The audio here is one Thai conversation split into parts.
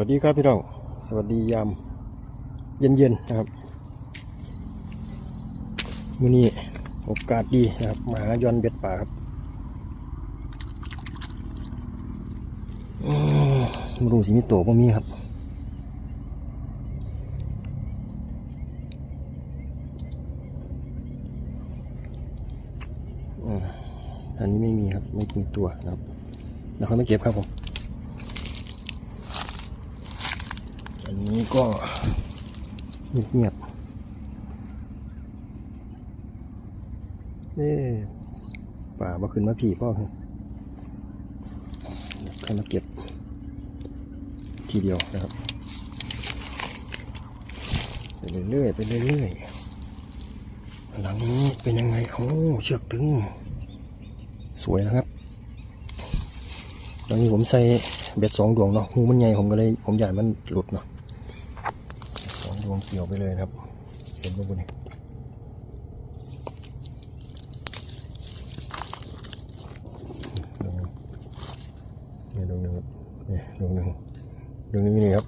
สวัสดีครับพี่น้อง สวัสดียาม เย็นๆนะครับมื้อนี้โอกาสดีนะครับ มาหายอนเบ็ดป่าครับมาดูสิมีโตบ่มีครับ อันนี้ไม่มีครับ ไม่มีตัวนะครับเดี๋ยวค่อยมาเก็บครับผม อั นี้ก็เงียบๆเอ๊ป่าบ่ขึ้นมาผีพ่อใครมาเก็บ ทีเดียวนะครับ ไปเรื่อยๆไปเรื่อยๆหลังนี้เป็นยังไงโอ้เชือกตึง สวยนะครับตอนนี้ผมใส่เบ็ดสองดวงเนาะงูมันใหญ่ผมก็เลย ผมอยากมันหลุดเนาะ วงเกี่ยวไปเลยครับเห็นบุญนี่ดวงหนึ่งนี่ดวงหนึ่งนี่ดวงหนึ่งดวงนี้นี่ครับ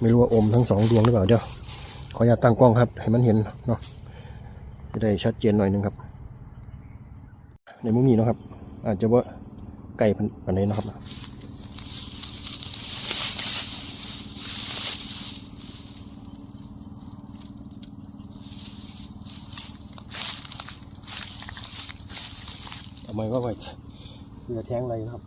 ไม่รู้ว่าอมทั้งสองดวงหรือเปล่าเดี๋ยวขออย่าตตั้งกล้องครับ ให้มันเห็นเนาะจะได้ชัดเจนหน่อยหนึงครับ ในมุมนี้เนาะครับ อาจจะว่าไก่ปันนี้นาะครับ ทำ ไมว่าไว้เรือแท้งอะไรครับ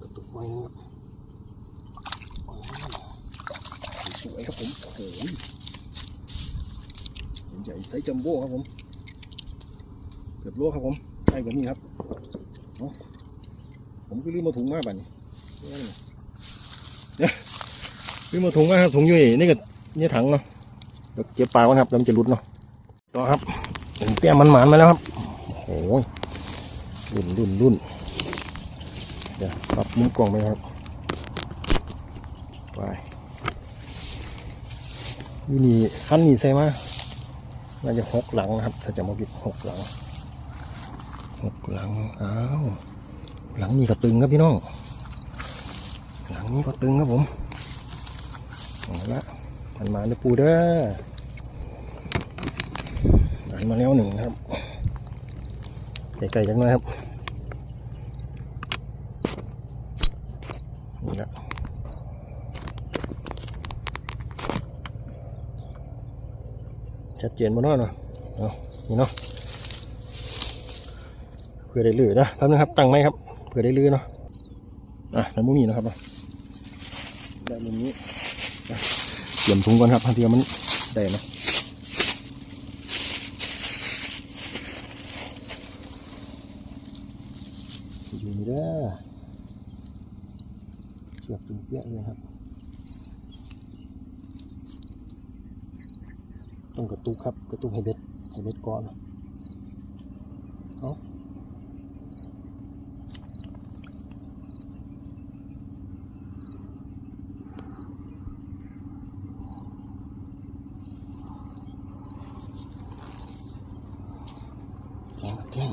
กระตุกไว้นะครับสวยครับผมโอ้โหใหญ่ไซส์จัมโบ้ครับผม เกือบโลครับผมใช่กว่านี้ครับ ผมก็ลืมมาถุงมาบ่ะนี่เนี่ยลืมมาถุงมาครับถุงอยู่นี่นี่ก็เนี่ถังเนาะเดี๋ยวเก็บปลาก่อนครับแล้วมันจะหลุดเนาะต่อครับผมเปี้ยมันหมานมาแล้วครับโอ้โหรุ่นรุ่นรุ่นเดี๋ยวปรับมุมกล้องไปครับไปยูนี่ขั้นนี้ใส่มาน่าจะหกหลังนะครับ ถ้าจะมาบิดหกหลังหกหลังอ้าว หลังนี้ก็ตึงครับพี่น้อง หลังนี้ก็ตึงครับผมเอาละมันมาในปูเด้อมันมาแล้วหนึ่งนะครับไกลๆจังนะครับนี่ละชัดเจนบนน้อยเนาะเอาะนี่เนาะเพื่อได้ลือนะแป๊บนึงครับตั้งไหมครับ เพื่อได้ลือเนาะอะในมุมนี้นะครับเนาะได้มุมนี้เตรียมถุงก่อนครับบางทีมันได้นะอยู่นี่เด้อเชือกตึงเปี้ยเลยครับ ต้องกระตุกครับ กระตุกให้เบ็ดให้เบ็ดก่อน เอาแทงครับแทง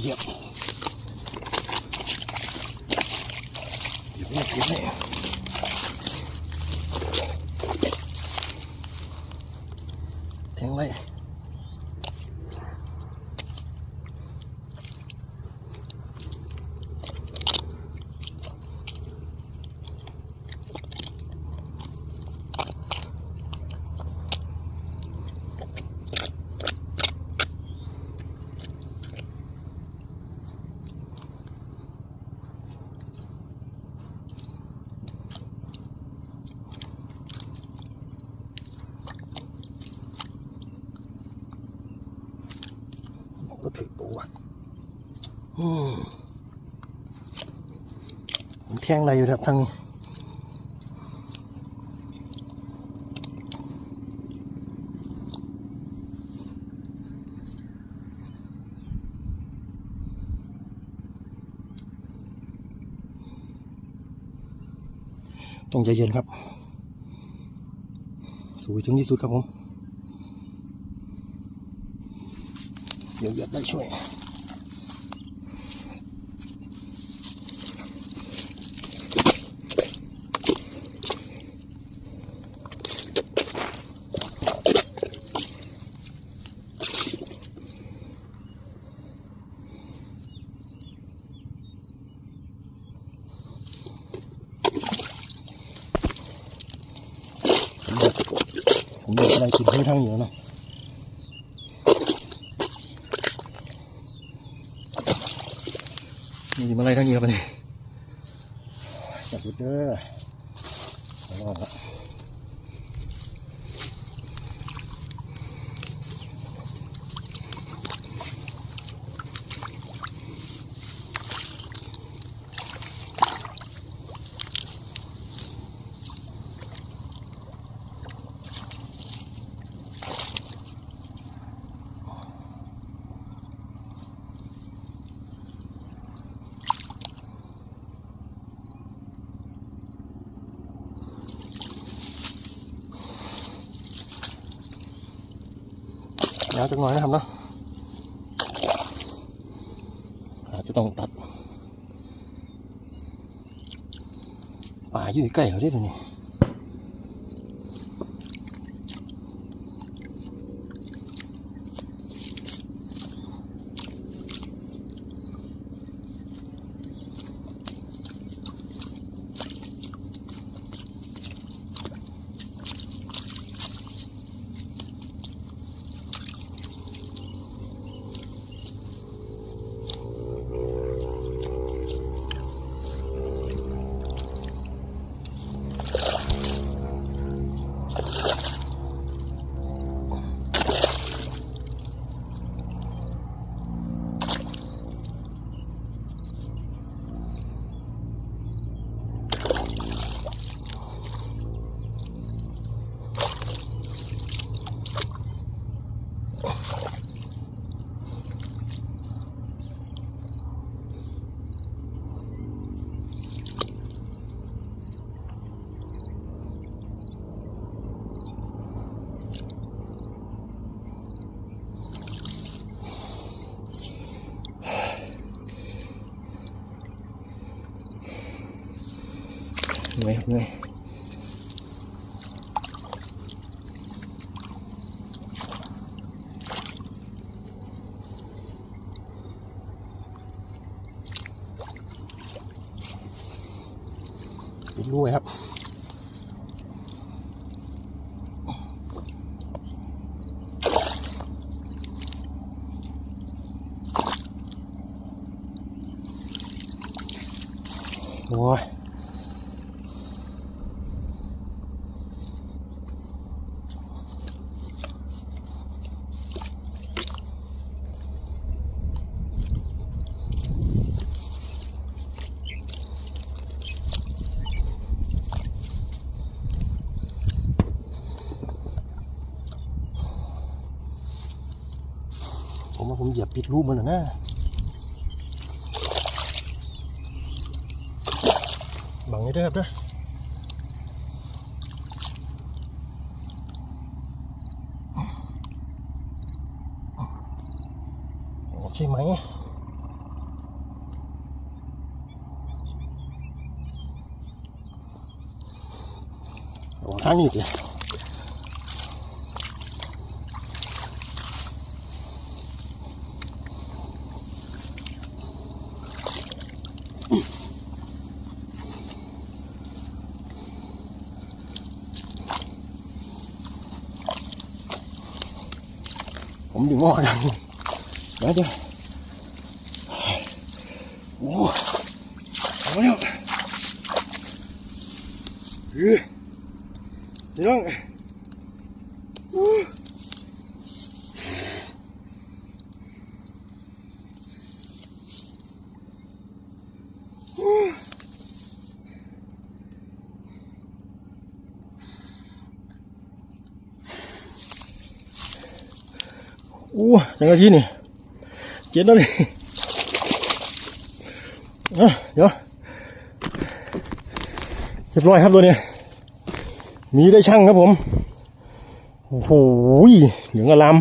เข้งอะไรอยู่ครับทางต้องใจเย็นครับ สวยถึงที่สุดครับผม เดี๋ยวหยัดได้ช่วย ผมอยากอะไรกินทั้ทั้งอยู่เนาะนี่มาอะไรทั้งนี้ครับนี่จับดูเด้อเอาลองละยาวจังหน่อยนะครับเนาะอาจจะต้องตัดป่าอยู่ใกล้เขาด้วยนี่ เหนื่อยครับเหนื่อยปิดรูไว้ครับโอ้ย ผมว่าผมเหยียบ ปิดรูมันนะบังให้ได้ครับนะใช่ไหมโอ้ทางนี้ดิผมดึงง อนะเดี๋ยวเดี๋ยวโอ้เอาแล้วเฮ้ยพี่น้อง อ้จังกะทีนี่เจ็ดแล้วนี่อะเดี๋ยวเรียบร้อยครับตัวนี้มีได้ช่างครับผม โอ้โหเหลืองอลาม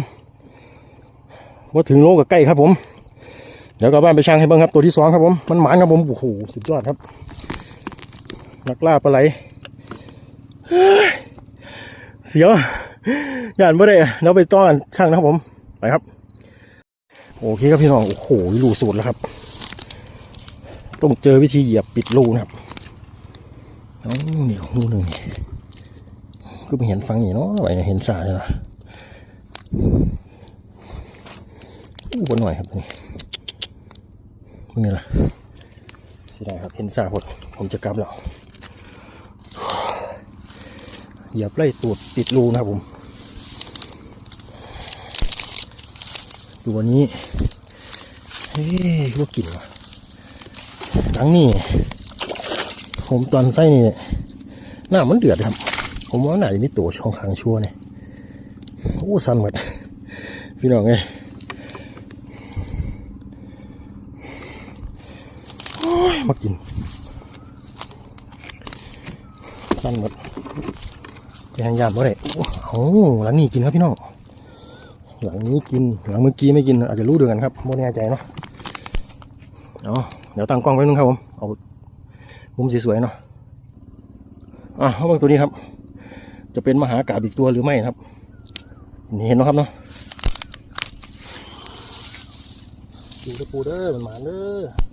ว่าถึงโลกับใกล้ครับผม เดี๋ยวกลับบ้านไปช่างให้เบ้างครับตัวที่สองครับผม มันหมานครับผม โอ้โห สุดยอดครับ นักล่าปลาไหลเฮ้ยเสียว ย่านไม่ได้เราไปต้อนช่างนะครับผม ไปครับ โอเคครับพี่น้อง โอ้โหรูสูตรแล้วครับ ต้องเจอวิธีเหยียบปิดรูนะครับเอ้นี่รูหนึ่งก็ไม่เห็นฟังนี่เนาะอะไรเห็นสายนะอู้บนหน่อยครับนี่มึงนี่ล่ะเสิได้ครับเห็นสาพดผมจะกลับแล้ว เหยียบไล่ตูดปิดรูนะครับผม ตัวนี้ เฮ้ยว่ากลิ่นวะทั้งนี้ผมตอนไส้นี่หน้ามันเดือดครับ ผมว่าหน้าจะมีตัวช่องคางชั่วเนี่ยโอ้สันหมดพี่น้องไงโอ้ยมากินสั้นหมดแกงยามบ่ได้โอ้โหหลังนี้กินครับพี่น้อง หลังนี้กินหลังเมื่อกี้ไม่กินอาจจะรู้เดือนกันครับไม่แน่ใจเนาะเอาเดี๋ยวตั้งกล้องไว้นึงครับผมเอามุมสวยๆเนาะอะเอาเบางตัวนี้ครับ จะเป็นมหากาบอีกตัวหรือไม่ครับนี่เห็นนะครับเนาะดูตะปูเด้อมันหมาเด้อ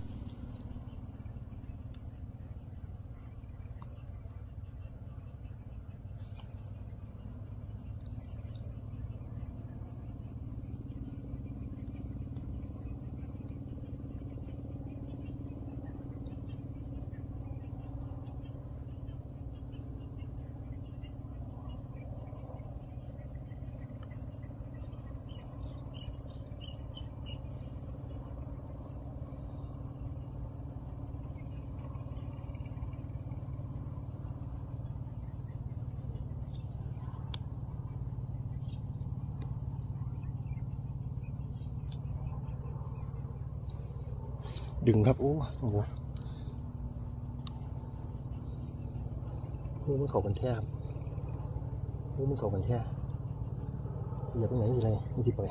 ดึงครับ โอ้โหโอ้มันเข่ากันแท้คบโอ้มันเข่ากันแท้อย่าไปไหนสิไรนี่สิไป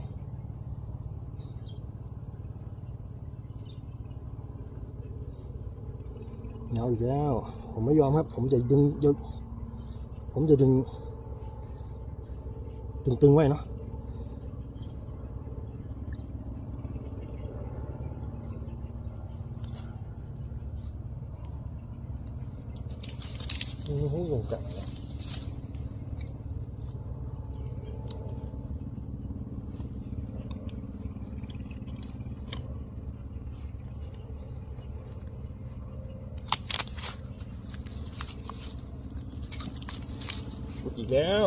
เหงาอีกแล้ว ผมไม่ยอมครับ ผมจะดึงจะผมจะดึง ตึงๆไว้เนาะ โอ้โหยังจับอีกแล้ว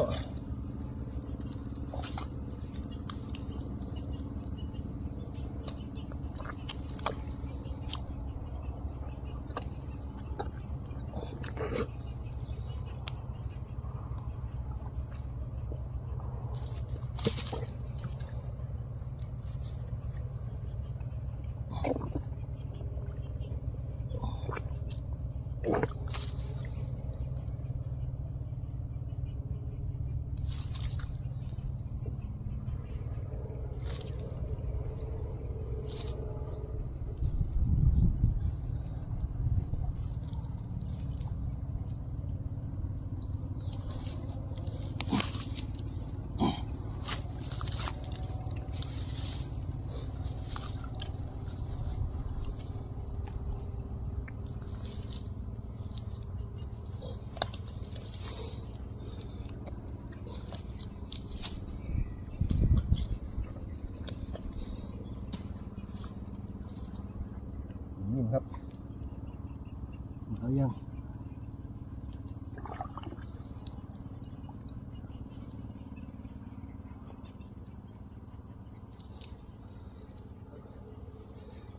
เอายัง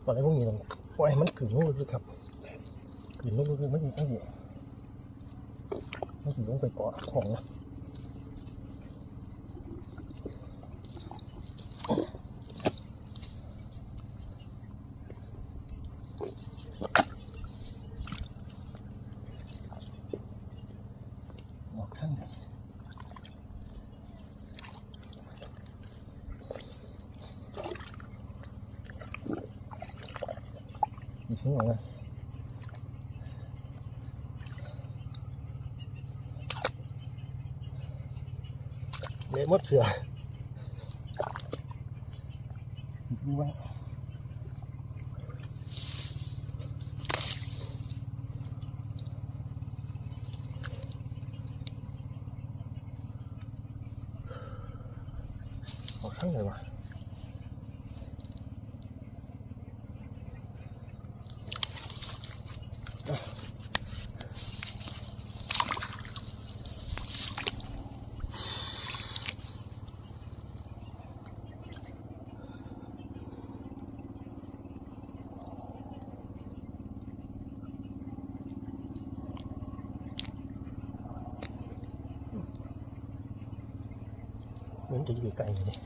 ตอนแรกพวกนี้ต้องปล่อยให้มันขึ้นลูกลึกๆครับขึ้นลูกลึกๆมันสิมันสิมันสิลงไปเกาะของนะ ออกข้างไหน มีทิ้งออกมาเละห มดเสือดูว่าออกข้างไหนวะเหมือนจะอยู่ไกลอยู่นี่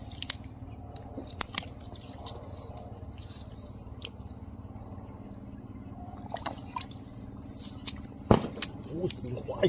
โอ้ยมีควาย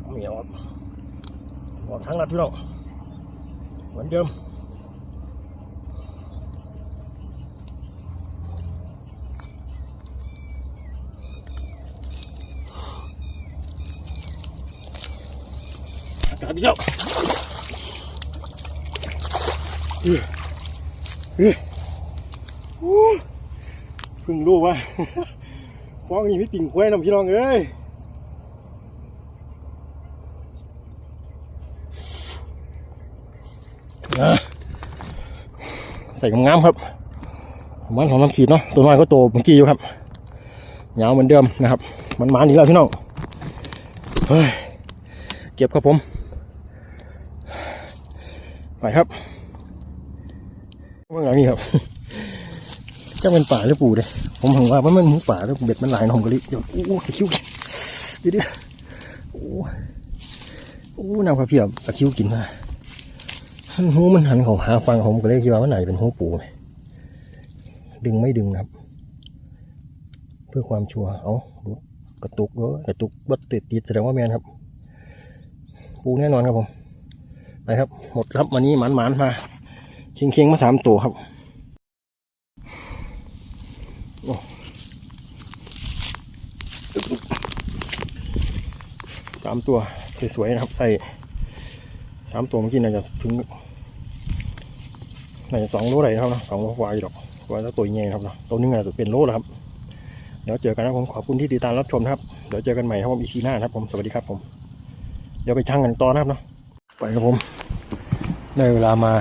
เอาเหมียวออกออก ทั้งนัดพี่น้องเหมือนเดิมอากาศดีแล้วเฮ้ยเฮ้ยโอ้พิ่งรู้ว่าคว้างนี่ไม่ติ่งควายน้ำพี่น้องเอ้ย นะ ใส่งามครับประมันสองสามขีดเนาะตัวน้อยก็โตเมื่อกี้อยู่ครับยาวเหมือนเดิมนะครับ มันมาอีกแล้วพี่น้องเฮ้ยเก็บครับผม ไปครับเมื่อไหร่นี่ครับจะเป็นป่าหรือปูเลยผมเห็นว่ามันมันหมูป่าแล้วเบ็ดมันหลายนองกะลิเดี๋ยวโอ้โหตะคริวดี๋ยวดิโอ้โอ้น้ำกระเพียบตะคริวกินมา หูมันหันเขาหาฟังผมก็เลยคิดว่ามันไหนเป็นหูปู ดึงไม่ดึงนะครับ เพื่อความชัวร์เอาดูกระตุกแล้วกระตุกบัดติดติดแสดงว่าแมนครับ ปูแน่นอนครับผมไปครับ หมดครับวันนี้หมานหมานมาเคียงเคียงมาสามตัวครับสามตัวสวยๆนะครับ ใส่สามตัวเมื่อกี้น่าจะถึง น่าจะสองโลได้นะครับนะสองโลกว่าอยู่หรอกว่าถ้าตัวใหญ่ครับนะตัวนึงอาจจะเป็นโลแล้วครับ เดี๋ยวเจอกันนะผมขอบคุณที่ติดตามรับชมนะครับ เดี๋ยวเจอกันใหม่ครับผมอีพีหน้านะครับผม สวัสดีครับผม เดี๋ยวไปช่างกันต่อนะครับเนาะ ไปครับผม ได้เวลามา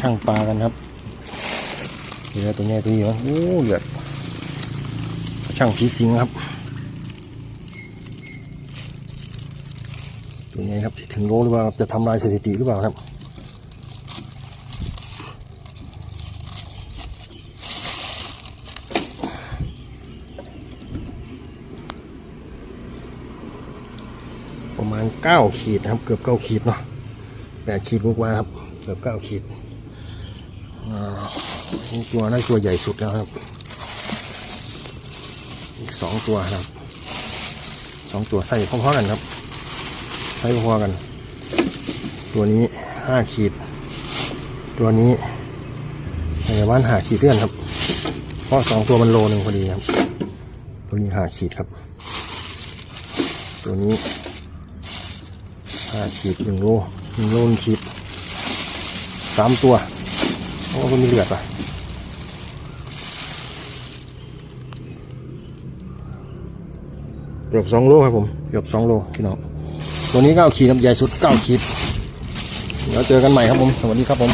ช่างปลากันครับเหลือตัวใหญ่ตัวนี้วะโอ้เหลือช่างผีสิงครับ ตัวใหญ่ครับถึงโลหรือเปล่าจะทำลายสถิติหรือเปล่าครับ ประมาณ เก้าขีดนะครับ เกือบเก้าขีดเนาะแปดขีดกว่าครับ เกือบเก้าขีดอ่าตัวน่าตัวใหญ่สุดแล้วครับอีกสองตัวครับสองตัวใส่พร้อมๆกันครับ ใส่พอๆกัน ตัวนี้ห้าขีด ตัวนี้ในบ้านหาขีดเลื่อนครับ เพราะสองตัวมันโลหนึ่งพอดีครับ ตัวนี้หาขีดครับ ตัวนี้ ห้าขีดหนึ่งโลหนึ่งโลหนึ่งขีดสามตัวโอ้ก็มีเหลือดป่ะเกือบสองโลครับผม เกือบสองโลพี่น้องตัวนี้เก้าขีดน้ำใหญ่สุดเก้าขีด เดี๋ยวเจอกันใหม่ครับผม สวัสดีครับผม